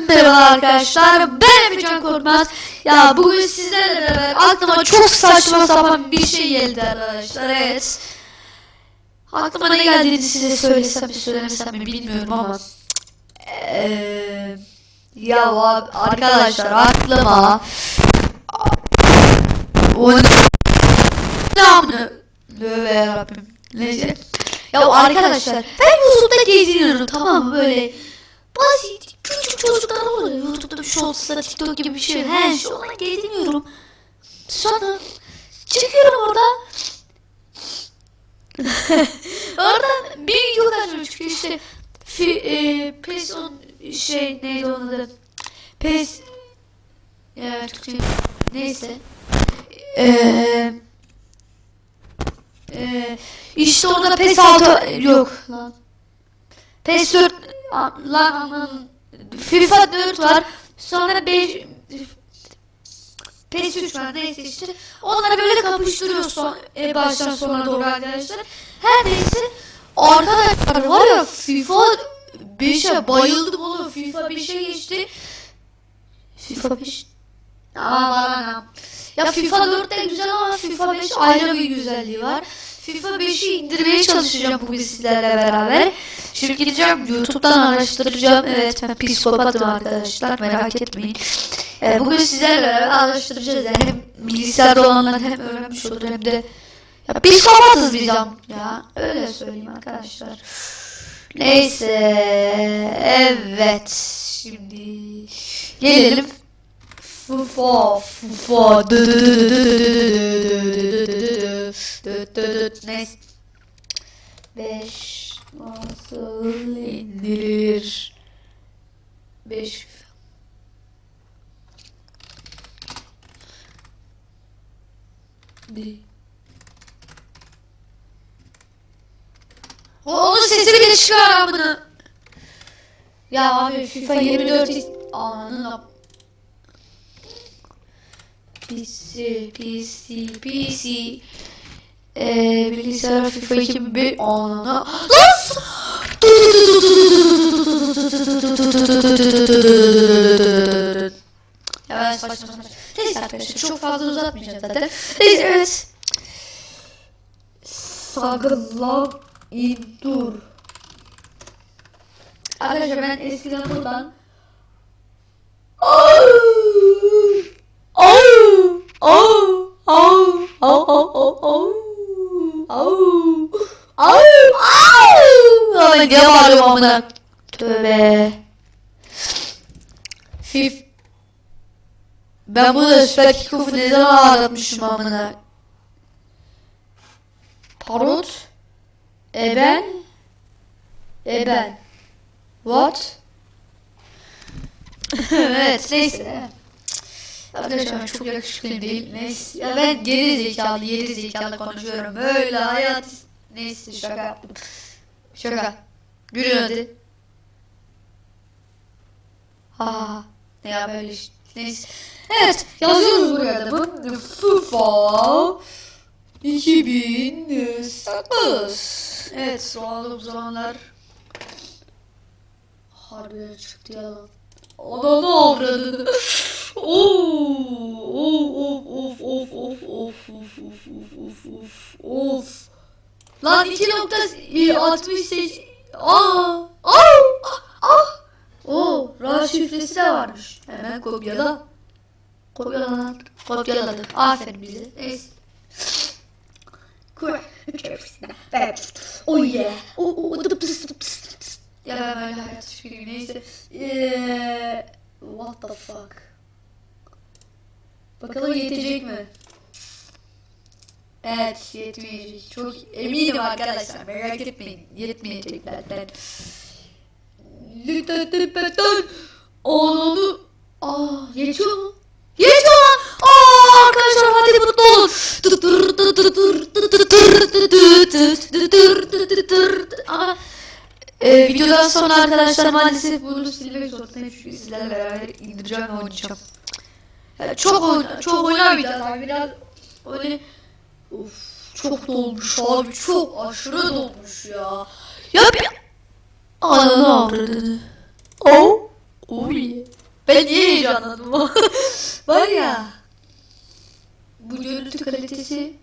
Merhaba arkadaşlar. Ben Emircan Korkmaz. Ya bugün sizlerle beraber aklıma çok saçma sapan bir şey geldi arkadaşlar. Evet. Aklıma ne geldiğini size söylesem mi söylemesem mi bilmiyorum ama. Eee ya abi, arkadaşlar aklıma o ne Tövbe yarabbim. Neyse. Ya arkadaşlar ben YouTube'da geziniyorum tamam mı böyle basit küçük çocuklar oluyor YouTube'da şey olsa TikTok gibi bir şey he şu olan geziniyorum. Sonra çıkıyorum orada Oradan bir video karşıma çıkıyor işte fi, e, PES on şey neydi onun adı? PES ya Türkçe neyse. Eee ee, işte orada PES 6 yok lan. PES 4 a- lan aman FIFA 4 var. Sonra 5 PES 3 var neyse işte. Onları böyle kapıştırıyor son, e, baştan sona doğru arkadaşlar. Her neyse arkadaşlar var ya FIFA 5'e bayıldım oğlum. FIFA 5'e geçti. FIFA 5 Aman Ya FIFA 4 de güzel ama FIFA 5 ayrı bir güzelliği var. FIFA 5'i indirmeye çalışacağım bugün sizlerle beraber. Şimdi gideceğim YouTube'dan araştıracağım. Evet ben psikopatım arkadaşlar merak etmeyin. E, bugün sizlerle araştıracağız. Yani hem bilgisayarda olanlar hem öğrenmiş olur hem de ya psikopatız biz ya. Öyle söyleyeyim arkadaşlar. Neyse evet şimdi gelelim Fufo fufo Neyse 5 nasıl indirilir? Beş Bir. Onun sesi bile çıkar amına. Ya abi FIFA 24 is- ananın PC, PC, PC. Eee bilgisayar FIFA 2005 anına. Lan! Ya ben saçma saçma. Neyse arkadaşlar çok fazla uzatmayacağım zaten. Neyse evet. Sagılab dur. Arkadaşlar ben eskiden buradan amına. Tövbe. Fif. Ben bunu süper kikofu neden ağlatmışım amına. Parot. Eben. Eben. What? evet neyse. Arkadaşlar çok yakışıklıyım değil. Neyse. Ya ben geri zekalı, geri zekalı konuşuyorum. Böyle hayat... Neyse şaka yaptım. Şaka. Gülün hadi. Ha. Ne ya böyle işte. Neyse. Evet. Yazıyoruz buraya da. Bu FIFA 2008. Evet. Son zamanlar Harbiden çıktı yalan. Ananı avradını. Oo, of of of of of of of of of of. Lan 2.68 Aa! Aa! Aa! Oo, RAR şifresi de varmış. Hemen kopyala. Kopyala. Kopyaladık. Aferin bize. Neyse. Oh yeah. Oh, oh, dıp dıs. Ya ben böyle hayat fikri neyse. Eee, what the fuck. Bakalım yetecek mi? Evet yetmeyecek. Çok eminim arkadaşlar. Merak etmeyin. Yetmeyecek benden. Lütfen. Onu. Aa yetiyor mu? Yetiyor lan. Aa arkadaşlar hadi mutlu olun. Aa, ee, videodan sonra arkadaşlar maalesef bunu silmek zorundayım çünkü sizlerle beraber indireceğim ve oynayacağım. Yani çok oyna, çok oynamayacağız abi biraz öyle Of çok dolmuş abi çok aşırı dolmuş ya. Ya bir ananı avradını. Oh Oy. Ben niye heyecanlandım? Var ya. Bu görüntü kalitesi.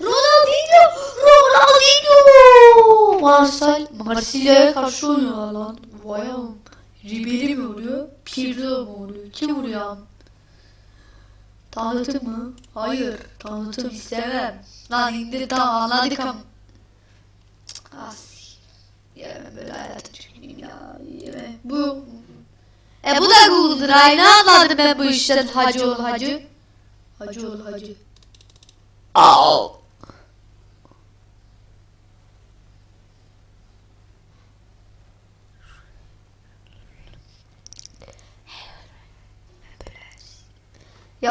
Ronaldinho! Ronaldinho! Marsal, Marsilya'ya karşı oynuyorlar lan. Vay am. Ribery mi oluyor? Pirlo mu oluyor? Kim vuruyor am? Tanıtım mı? Hayır. Tanıtım istemem. Lan indir tamam anladık am. As. Yemem böyle hayata tüküreyim ya. Yeme. Bu. E bu da Google Drive. Ne anladım ben bu işten hacı ol hacı. Hacı ol hacı. Au.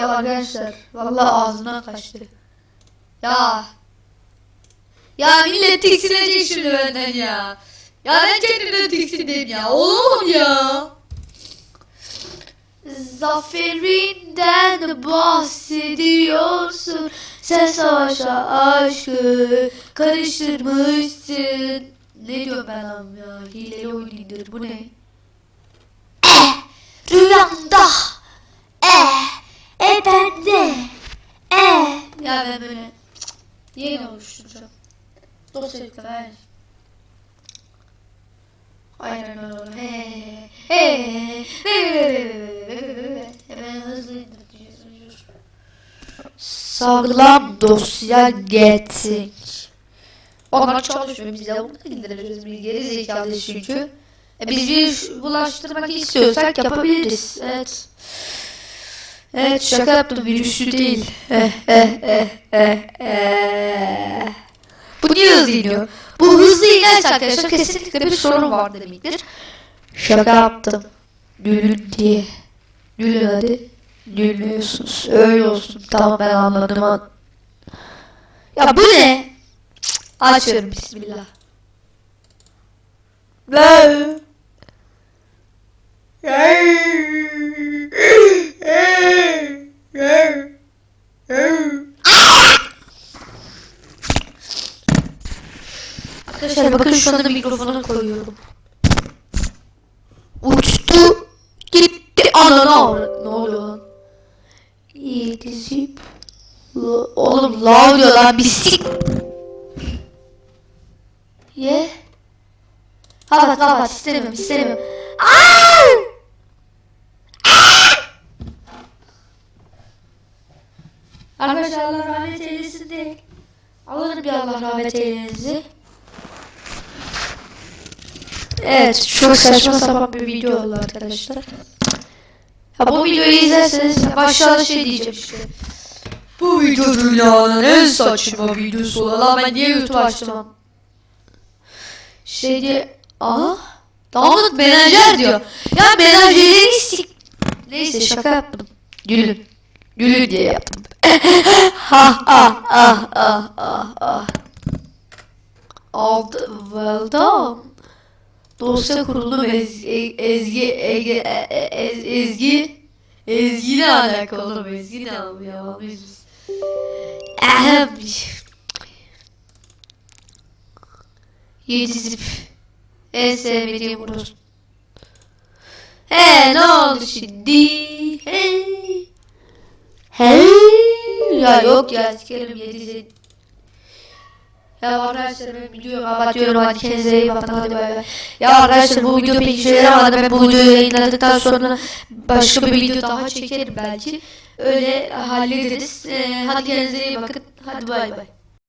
Ya arkadaşlar vallahi ağzına kaçtı. Ya. Ya millet tiksinecek şimdi benden ya. Ya ben kendimden tiksindim ya. Oğlum ya. Zaferinden bahsediyorsun. Sen savaşa aşkı karıştırmışsın. Ne diyorum ben ya? Hileli oyun indir. Bu ne? Eh, rüyamda. Eh, e bende. Eh. Ya ben böyle cık, yeni oluşturacağım. Ver. Aynen öyle. He he he Hemen hızlı indireceğiz. Sağlam dosya getir. Onlar çalışmıyor biz de bunu indireceğiz. Biz geri zekalıyız çünkü. E biz bir bulaştırmak istiyorsak yapabiliriz. Evet. Evet şaka yaptım virüsü değil. Eh eh eh eh eh. Bu niye hızlı iniyor? Bu hızlı inerse arkadaşlar kesinlikle bir sorun var demektir. Şaka yaptım. Gülün diye. Gülün hadi. Gülmüyorsunuz. Öyle olsun. Tamam ben anladım. an- Ya bu ne? Açıyorum bismillah. Ne? Arkadaşlar bakın şu anda mikrofona koyuyorum. Uçtu. Gitti. Ananı avradı. Ne oluyor lan? Yedizip. Oğlum la oluyor lan bir sik. Ye. Kapat kapat istemiyorum. Aaaa! Arkadaşlar Allah rahmet eylesin değil. Alırım bir Allah rahmet eylenizi. Evet çok saçma sapan bir video oldu arkadaşlar. Ya bu videoyu izlerseniz başta şey diyeceğim işte. Bu video dünyanın en saçma videosu oldu. Lan ben niye YouTube açtım? Şey diye... Aa! Damat menajer diyor. Ya menajerleri sik... Neyse şaka yaptım. Gülün. Gülün diye yaptım. ha ha ha ha ha ha. Aldı. Well done. Dosya kurulu Ez- Ezgi Ege E- E- Ez- Ezgi Ezgi ne alaka oğlum Ezgi ne alıyor ya almayız biz. Ahem. Yedizip en sevmediğim burası. He ne oldu şimdi? Hey. Hey. Ya yok ya sikerim yedizip. Ya arkadaşlar ben videoyu kapatıyorum hadi kendinize iyi bakın hadi bay bay. Ya arkadaşlar bu video pek işe yaramadı ben bu videoyu yayınladıktan sonra başka bir video daha çekerim belki. Öyle hallederiz. Ee, hadi kendinize iyi bakın hadi bay bay.